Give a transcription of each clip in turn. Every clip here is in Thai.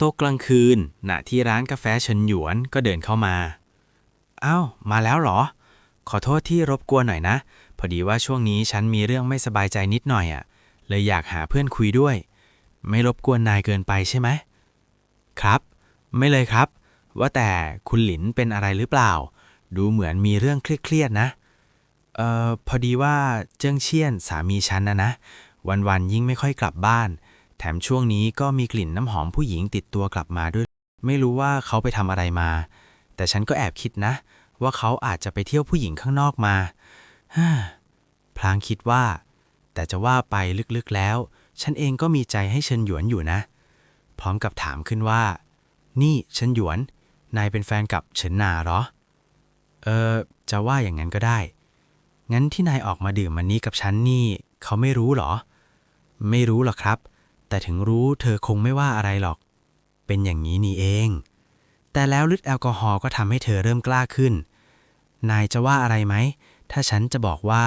ตกกลางคืนณที่ร้านกาแฟเฉินหยวนก็เดินเข้ามาอ้าวมาแล้วเหรอ ขอโทษที่รบกวนหน่อยนะ พอดีว่าช่วงนี้ฉันมีเรื่องไม่สบายใจนิดหน่อยอะ่ะ เลยอยากหาเพื่อนคุยด้วย ไม่รบกวนนายเกินไปใช่ไหม ครับ ไม่เลยครับ ว่าแต่คุณหลินเป็นอะไรหรือเปล่า ดูเหมือนมีเรื่องเครียดๆนะ เอ่อ พอดีว่าเจิ้งเชี่ยนสามีฉันนะนะ วันๆยิ่งไม่ค่อยกลับบ้าน แถมช่วงนี้ก็มีกลิ่นน้ำหอมผู้หญิงติดตัวกลับมาด้วย ไม่รู้ว่าเขาไปทำอะไรมา แต่ฉันก็แอบคิดนะ ว่าเขาอาจจะไปเที่ยวผู้หญิงข้างนอกมาฮ่าพลางคิดว่า แต่จะว่าไปลึกๆแล้ว ฉันเองก็มีใจให้เชิญหยวนอยู่นะ พร้อมกับถามขึ้นว่า นี่เชิญหยวน นายเป็นแฟนกับเฉินนาเหรอ เออ จะว่าอย่างนั้นก็ได้ งั้นที่นายออกมาดื่มมันนี้กับฉันนี่ เขาไม่รู้เหรอ ไม่รู้หรอกครับ แต่ถึงรู้เธอคงไม่ว่าอะไรหรอก เป็นอย่างนี้นี่เอง แต่แล้วฤทธิ์แอลกอฮอล์ก็ทำให้เธอเริ่มกล้าขึ้น นายจะว่าอะไรไหม ถ้าฉันจะบอกว่า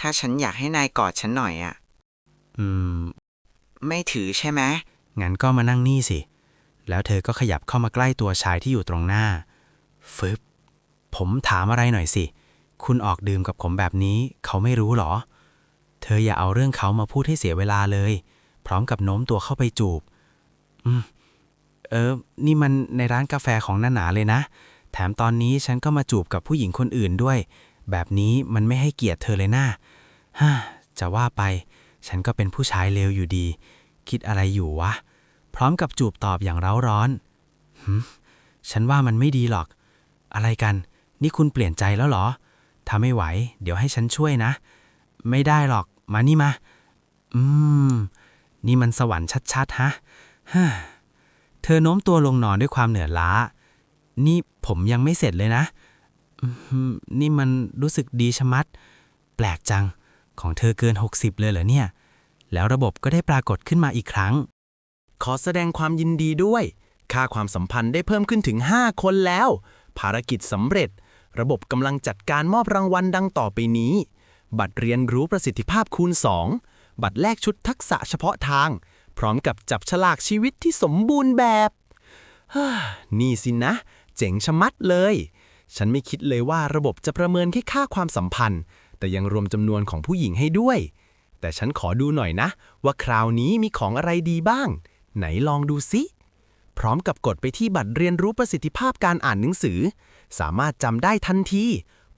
ถ้าฉันอยากให้นายกอดฉันหน่อยอะอืม ไม่ถือใช่ไหมงั้นก็มานั่งนี่สิ แล้วเธอก็ขยับเข้ามาใกล้ตัวชายที่อยู่ตรงหน้า ฟึบ ผมถามอะไรหน่อยสิ คุณออกดื่มกับผมแบบนี้ เขาไม่รู้หรอ เธออย่าเอาเรื่องเขามาพูดให้เสียเวลาเลย พร้อมกับโน้มตัวเข้าไปจูบ อืม เออ นี่มันในร้านกาแฟของน้าหนาเลยนะ แถมตอนนี้ฉันก็มาจูบกับผู้หญิงคนอื่นด้วย แบบนี้มันไม่ให้เกียรติเธอเลยนะฮ่าจะว่าไป ฉันก็เป็นผู้ชายเลวอยู่ดี คิดอะไรอยู่วะ พร้อมกับจูบตอบอย่างเร้าร้อนหืมฉันว่ามันไม่ดีหรอก อะไรกัน นี่คุณเปลี่ยนใจแล้วเหรอ ถ้าไม่ไหว เดี๋ยวให้ฉันช่วยนะ ไม่ได้หรอก มานี่มา อืม นี่มันสวรรค์ชัดๆ ฮะฮ่าเธอโน้มตัวลงนอนด้วยความเหนื่อยล้า นี่ผมยังไม่เสร็จเลยนะ นี่มันรู้สึกดีชะมัด แปลกจัง ของเธอเกิน 60 เลยเหรอเนี่ย แล้วระบบก็ได้ปรากฏขึ้นมาอีกครั้ง ขอแสดงความยินดีด้วย ค่าความสัมพันธ์ได้เพิ่มขึ้นถึง 5 คนแล้ว ภารกิจสำเร็จ ระบบกำลังจัดการมอบรางวัลดังต่อไปนี้ บัตรเรียนรู้ประสิทธิภาพคูณ 2 บัตรแลกชุดทักษะเฉพาะทาง พร้อมกับจับฉลากชีวิตที่สมบูรณ์แบบนี่สินะ เจ๋งชะมัดเลย ฉันไม่คิดเลยว่าระบบจะประเมินแค่ค่าความสัมพันธ์ แต่ยังรวมจำนวนของผู้หญิงให้ด้วย แต่ฉันขอดูหน่อยนะ ว่าคราวนี้มีของอะไรดีบ้าง ไหนลองดูสิพร้อมกับกดไปที่บัตรเรียนรู้ประสิทธิภาพการอ่านหนังสือ สามารถจำได้ทันที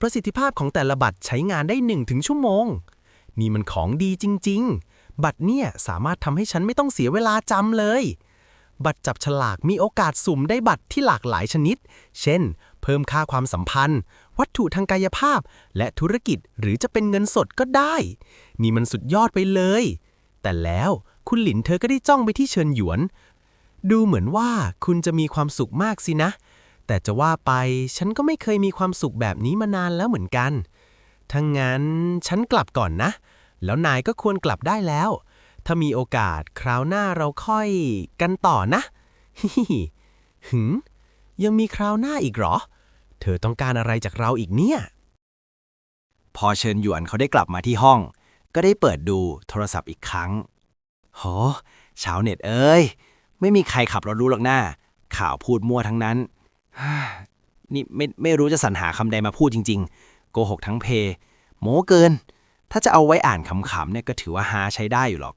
ประสิทธิภาพของแต่ละบัตรใช้งานได้1ถึงชั่วโมง นี่มันของดีจริง ๆ บัตรเนี่ยสามารถทำให้ฉันไม่ต้องเสียเวลาจำเลย บัตรจับฉลากมีโอกาสสุ่มได้บัตรที่หลากหลายชนิด เช่น เพิ่มค่าความสัมพันธ์ วัตถุทางกายภาพ และธุรกิจหรือจะเป็นเงินสดก็ได้ นี่มันสุดยอดไปเลย แต่แล้วคุณหลินเธอก็ได้จ้องไปที่เชิญหยวน ดูเหมือนว่าคุณจะมีความสุขมากสินะ แต่จะว่าไปฉันก็ไม่เคยมีความสุขแบบนี้มานานแล้วเหมือนกัน ทั้งงั้นฉันกลับก่อนนะ แล้วนายก็ควรกลับได้แล้ว ถ้ามีโอกาสคราวหน้าเราค่อยกันต่อนะฮิฮิฮิหึงยังมีคราวหน้าอีกเหรอ เธอต้องการอะไรจากเราอีกเนี่ย พอเชิญหยวนเขาได้กลับมาที่ห้อง ก็ได้เปิดดูโทรศัพท์อีกครั้งโหชาวเน็ตเอ้ย ไม่มีใครขับรถรู้หรอกหน้า ข่าวพูดมั่วทั้งนั้น นี่ไม่ไม่รู้จะสรรหาคำใดมาพูดจริง ๆ โกหกทั้งเพ โม้เกิน ถ้าจะเอาไว้อ่านขำๆเนี่ยก็ถือว่าฮาใช้ได้อยู่หรอก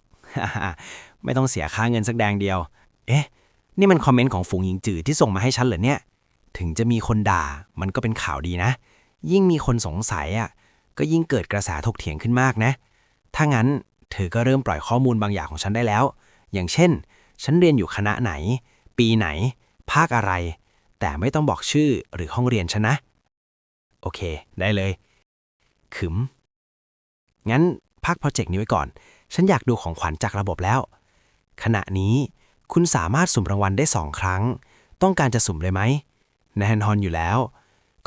ไม่ต้องเสียค่าเงินสักแดงเดียว เอ๊ะ นี่มันคอมเมนต์ของฝูงหญิงจืดที่ส่งมาให้ฉันเหรอเนี่ย ถึงจะมีคนด่า มันก็เป็นข่าวดีนะ ยิ่งมีคนสงสัยอะ ก็ยิ่งเกิดกระแสถกเถียงขึ้นมากนะ ถ้างั้นเธอก็เริ่มปล่อยข้อมูลบางอย่างของฉันได้แล้ว อย่างเช่น ฉันเรียนอยู่คณะไหน ปีไหน ภาคอะไร แต่ไม่ต้องบอกชื่อหรือห้องเรียนฉันนะ โอเค ได้เลย ขึม งั้นพักโปรเจกต์นี้ไว้ก่อน ฉันอยากดูของขวัญจากระบบแล้ว ขณะนี้คุณสามารถสุ่มรางวัลได้สองครั้ง ต้องการจะสุ่มเลยไหม แน่นอนอยู่แล้ว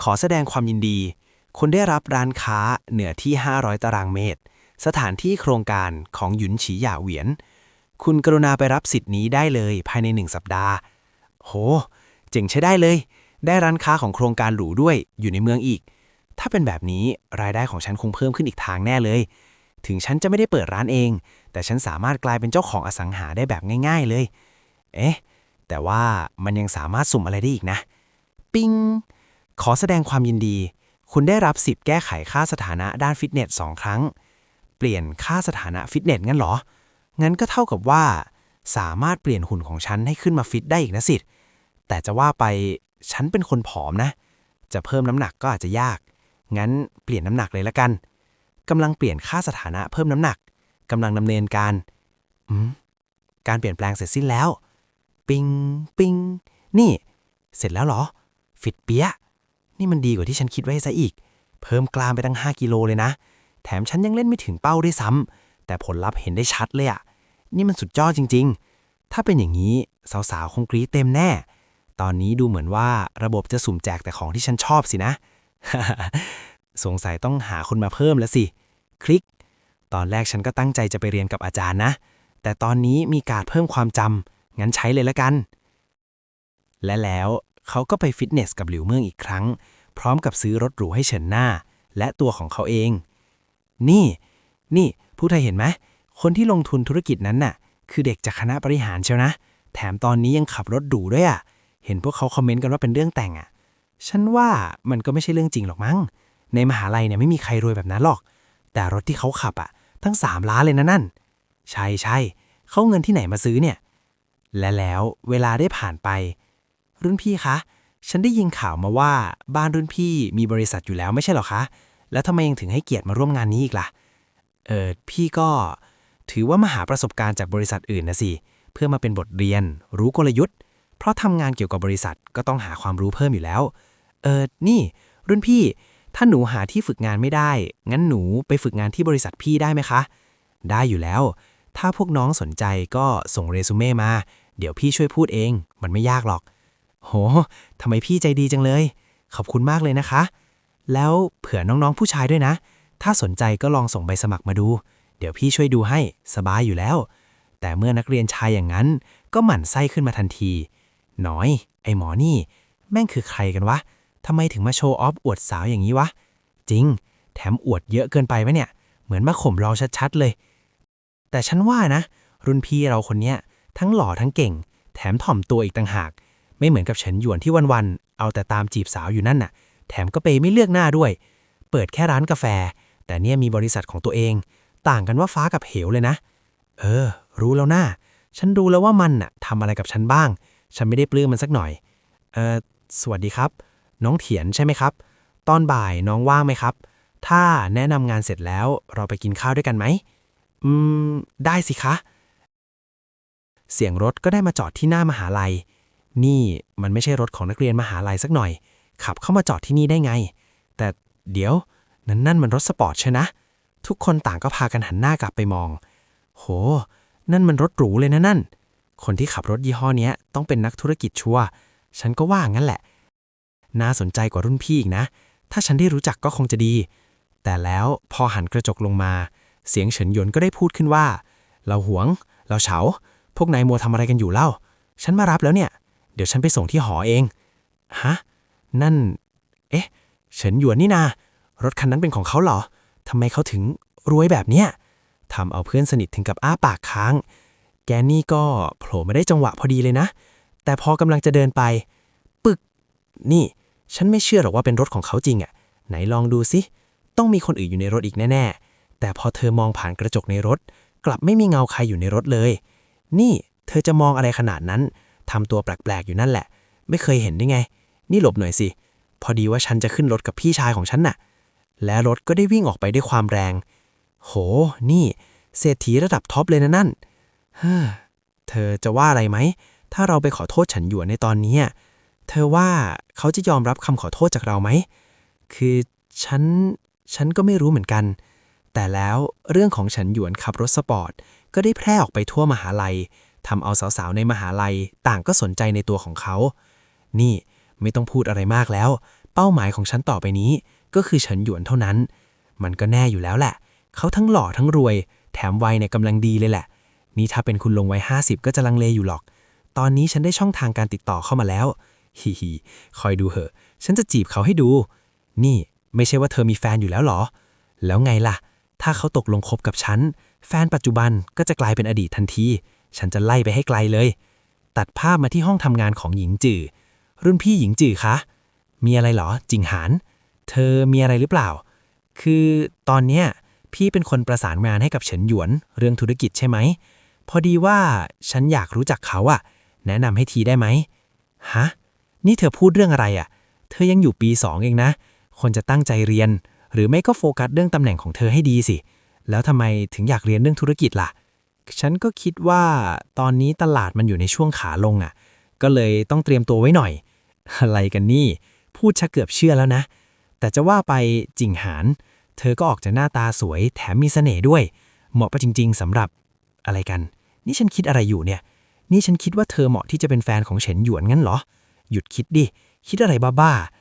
ขอแสดงความยินดี คุณได้รับร้านค้าเหนือที่ 500 ตารางเมตร สถานที่โครงการของหยุนฉีหย่าเหวียน คุณกรุณาไปรับสิทธิ์นี้ได้เลยภายในหนึ่งสัปดาห์ โห เจ๋งใช้ได้เลย ได้ร้านค้าของโครงการหรูด้วยอยู่ในเมืองอีก ถ้าเป็นแบบนี้รายได้ของฉันคงเพิ่มขึ้นอีกทางแน่เลย ถึงฉันจะไม่ได้เปิดร้านเอง แต่ฉันสามารถกลายเป็นเจ้าของอสังหาได้แบบง่าย ๆเลย เอ๊ะ แต่ว่ามันยังสามารถสุ่มอะไรได้อีกนะ ปิง ขอแสดงความยินดี คุณได้รับสิทธ์แก้ไขค่าสถานะด้านฟิตเนสสองครั้ง เปลี่ยนค่าสถานะฟิตเนสงั้นเหรอ งั้นก็เท่ากับว่า สามารถเปลี่ยนหุ่นของฉันให้ขึ้นมาฟิตได้อีกนะสิทธิ์แต่จะว่าไป ฉันเป็นคนผอมนะ จะเพิ่มน้ำหนักก็อาจจะยาก งั้นเปลี่ยนน้ำหนักเลยละกันกำลังเปลี่ยนค่าสถานะเพิ่มน้ำหนักกำลังดำเนินการอืมการเปลี่ยนแปลงเสร็จสิ้นแล้ว ปิงปิงนี่ เสร็จแล้วเหรอ ฟิตเปียนี่มันดีกว่าที่ฉันคิดไว้ซะอีก เพิ่มกล้ามไปตั้ง 5 กิโลเลยนะ แถมฉันยังเล่นไม่ถึงเป้าด้วยซ้ำแต่ผลลัพธ์เห็นได้ชัดเลยอะนี่มันสุดยอดจริง ๆ ถ้าเป็นอย่างนี้สาวๆคงกรี๊ดเต็มแน่ ตอนนี้ดูเหมือนว่าระบบจะสุ่มแจกแต่ของที่ฉันชอบสินะ สงสัยต้องหาคนมาเพิ่มแล้วสิ คลิก ตอนแรกฉันก็ตั้งใจจะไปเรียนกับอาจารย์นะ แต่ตอนนี้มีการเพิ่มความจำงั้นใช้เลยละกัน และแล้วเขาก็ไปฟิตเนสกับหลิวเมืองอีกครั้ง พร้อมกับซื้อรถหรูให้เฉินหน้า และตัวของเขาเอง นี่ นี่ ผู้ไทยเห็นไหม คนที่ลงทุนธุรกิจนั้นน่ะ คือเด็กจากคณะบริหารเชียวนะ แถมตอนนี้ยังขับรถหรูด้วยอะ เห็นพวกเขาคอมเมนต์กันว่าเป็นเรื่องแต่งอะ ฉันว่ามันก็ไม่ใช่เรื่องจริงหรอกมั้ง ในมหาลัยเนี่ยไม่มีใครรวยแบบนั้นหรอก แต่รถที่เขาขับอะ ทั้งสามล้านเลยนะนั่น ใช่ใช่เขาเงินที่ไหนมาซื้อเนี่ย และแล้วเวลาได้ผ่านไป รุ่นพี่คะ ฉันได้ยินข่าวมาว่าบ้านรุ่นพี่มีบริษัทอยู่แล้วไม่ใช่หรอคะ แล้วทำไมยังถึงให้เกียรติมาร่วมงานนี้อีกล่ะ เออพี่ก็ถือว่ามาหาประสบการณ์จากบริษัทอื่นนะสิ เพื่อมาเป็นบทเรียน รู้กลยุทธ์ เพราะทำงานเกี่ยวกับบริษัทก็ต้องหาความรู้เพิ่มอยู่แล้ว เออ นี่ รุ่นพี่ ถ้าหนูหาที่ฝึกงานไม่ได้ งั้นหนูไปฝึกงานที่บริษัทพี่ได้ไหมคะ ได้อยู่แล้ว ถ้าพวกน้องสนใจก็ส่งเรซูเม่มา เดี๋ยวพี่ช่วยพูดเอง มันไม่ยากหรอก โหทำไมพี่ใจดีจังเลย ขอบคุณมากเลยนะคะ แล้วเผื่อน้องๆผู้ชายด้วยนะ ถ้าสนใจก็ลองส่งใบสมัครมาดู เดี๋ยวพี่ช่วยดูให้ สบายอยู่แล้ว แต่เมื่อนักเรียนชายอย่างนั้น ก็หมั่นไส้ขึ้นมาทันที น้อย ไอหมอนี่ แม่งคือใครกันวะทำไมถึงมาโชว์ออฟอวดสาวอย่างนี้วะ จริง แถมอวดเยอะเกินไปไหมเนี่ย เหมือนมาข่มเราชัดๆเลย แต่ฉันว่านะ รุ่นพี่เราคนเนี้ย ทั้งหล่อทั้งเก่ง แถมถ่อมตัวอีกต่างหาก ไม่เหมือนกับเฉินหยวนที่วันๆ เอาแต่ตามจีบสาวอยู่นั่นน่ะ แถมก็เปไม่เลือกหน้าด้วย เปิดแค่ร้านกาแฟ แต่เนี่ยมีบริษัทของตัวเอง ต่างกันว่าฟ้ากับเหวเลยนะ เออ รู้แล้วนะฉันรู้แล้วว่ามันน่ะทำอะไรกับฉันบ้าง ฉันไม่ได้ปลื้มมันสักหน่อย เออสวัสดีครับ น้องเถียนใช่ไหมครับ ตอนบ่ายน้องว่างไหมครับ ถ้าแนะนำงานเสร็จแล้วเราไปกินข้าวด้วยกันไหม อืม ได้สิคะ เสียงรถก็ได้มาจอดที่หน้ามหาลัย นี่มันไม่ใช่รถของนักเรียนมหาลัยสักหน่อย ขับเข้ามาจอดที่นี่ได้ไง แต่เดี๋ยวนั่นนั่นมันรถสปอร์ตใช่นะ ทุกคนต่างก็พากันหันหน้ากลับไปมอง โห นั่นมันรถหรูเลยนะนั่น คนที่ขับรถยี่ห้อเนี้ยต้องเป็นนักธุรกิจชัวร์ฉันก็ว่างั้นแหละ น่าสนใจกว่ารุ่นพี่อีกนะ ถ้าฉันได้รู้จักก็คงจะดี แต่แล้วพอหันกระจกลงมา เสียงเฉินหยวนก็ได้พูดขึ้นว่า เราหวง เราเฉา พวกนายมัวทำอะไรกันอยู่เล่า ฉันมารับแล้วเนี่ย เดี๋ยวฉันไปส่งที่หอเอง ฮะ นั่น เอ๊ะ เฉินหยวนนี่นา รถคันนั้นเป็นของเขาเหรอทำไมเขาถึงรวยแบบเนี้ยทำเอาเพื่อนสนิทถึงกับอ้าปากค้าง แกนี่ก็โผล่มาได้จังหวะพอดีเลยนะ แต่พอกำลังจะเดินไป ปึก นี่ ฉันไม่เชื่อหรอกว่าเป็นรถของเขาจริงอะ่ะ ไหนลองดูสิต้องมีคนอื่นอยู่ในรถอีกแน่ๆ แต่พอเธอมองผ่านกระจกในรถ กลับไม่มีเงาใครอยู่ในรถเลย นี่เธอจะมองอะไรขนาดนั้นทำตัวแปลกๆ อยู่นั่นแหละ ไม่เคยเห็นได้ไง นี่หลบหน่อยสิ พอดีว่าฉันจะขึ้นรถกับพี่ชายของฉันน่ะ และรถก็ได้วิ่งออกไปด้วยความแรง โห นี่ เศรษฐีระดับท็อปเลยนะนั่น ฮ้อเธอจะว่าอะไรไหม ถ้าเราไปขอโทษฉันหยวนในตอนนี้ เธอว่าเขาจะยอมรับคำขอโทษจากเราไหม คือฉัน ฉันก็ไม่รู้เหมือนกัน แต่แล้วเรื่องของฉันหยวนขับรถสปอร์ต ก็ได้แพร่ออกไปทั่วมหาลัยทำเอาสาวๆในมหาลัยต่างก็สนใจในตัวของเขา นี่ไม่ต้องพูดอะไรมากแล้ว เป้าหมายของฉันต่อไปนี้ ก็คือฉันหยวนเท่านั้น มันก็แน่อยู่แล้วแหละ เขาทั้งหล่อทั้งรวย แถมวัยเนี่ยกำลังดีเลยแหละ นี่ถ้าเป็นคุณลงวัย50 ก็จะลังเลอยู่หรอก ตอนนี้ฉันได้ช่องทางการติดต่อเข้ามาแล้ว ฮิฮิคอยดูเหอะ ฉันจะจีบเขาให้ดู นี่ไม่ใช่ว่าเธอมีแฟนอยู่แล้วหรอ แล้วไงล่ะ ถ้าเขาตกลงคบกับฉัน แฟนปัจจุบันก็จะกลายเป็นอดีตทันที ฉันจะไล่ไปให้ไกลเลย ตัดภาพมาที่ห้องทำงานของหญิงจื่อรุ่นพี่หญิงจื่อคะ มีอะไรเหรอ จิงหาน เธอมีอะไรหรือเปล่า คือตอนเนี้ยพี่เป็นคนประสานงานให้กับเฉินหยวน เรื่องธุรกิจใช่ไหม พอดีว่าฉันอยากรู้จักเขาอะแนะนำให้ทีได้ไหมฮะนี่เธอพูดเรื่องอะไรอะเธอยังอยู่ปีสองเองนะคนจะตั้งใจเรียน หรือไม่ก็โฟกัสเรื่องตำแหน่งของเธอให้ดีสิ แล้วทำไมถึงอยากเรียนเรื่องธุรกิจล่ะ ฉันก็คิดว่าตอนนี้ตลาดมันอยู่ในช่วงขาลงอะก็เลยต้องเตรียมตัวไว้หน่อย อะไรกันนี่ พูดชักเกือบเชื่อแล้วนะ แต่จะว่าไปจิงหาน เธอก็ออกจะหน้าตาสวยแถมมีเสน่ห์ด้วย เหมาะไปจริง ๆสำหรับอะไรกัน นี่ฉันคิดอะไรอยู่เนี่ย นี่ฉันคิดว่าเธอเหมาะที่จะเป็นแฟนของเฉินหยวนงั้นเหรอ หยุดคิดดิ คิดอะไรบ้าๆ